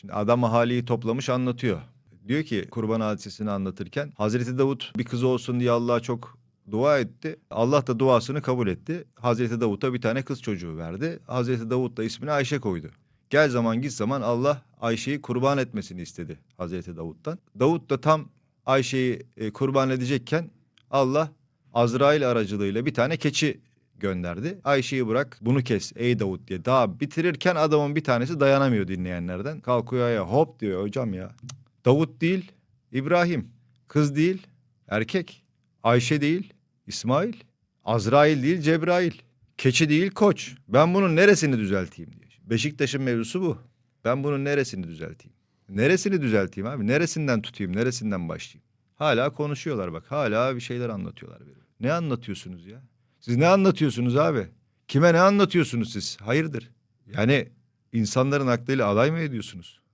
Şimdi adam ahaliyi toplamış anlatıyor. Diyor ki kurban hadisesini anlatırken Hazreti Davut bir kız olsun diye Allah'a çok dua etti. Allah da duasını kabul etti. Hazreti Davut'a bir tane kız çocuğu verdi. Hazreti Davut da ismini Ayşe koydu. Gel zaman git zaman Allah Ayşe'yi kurban etmesini istedi Hazreti Davut'tan. Davut da tam Ayşe'yi e, kurban edecekken Allah Azrail aracılığıyla bir tane keçi gönderdi. Ayşe'yi bırak bunu kes ey Davut diye. Daha bitirirken adamın bir tanesi dayanamıyor dinleyenlerden. Kalkıyor ayağa hop diyor hocam ya. Davut değil İbrahim. Kız değil erkek. Ayşe değil İsmail. Azrail değil Cebrail. Keçi değil koç. Ben bunun neresini düzelteyim diyor. Beşiktaş'ın mevzusu bu. Ben bunun neresini düzelteyim? Neresini düzelteyim abi? Neresinden tutayım? Neresinden başlayayım? Hala konuşuyorlar bak. Hala bir şeyler anlatıyorlar. birbirine. Ne anlatıyorsunuz ya? Siz ne anlatıyorsunuz abi? Kime ne anlatıyorsunuz siz? Hayırdır? Yani insanların aklıyla alay mı ediyorsunuz?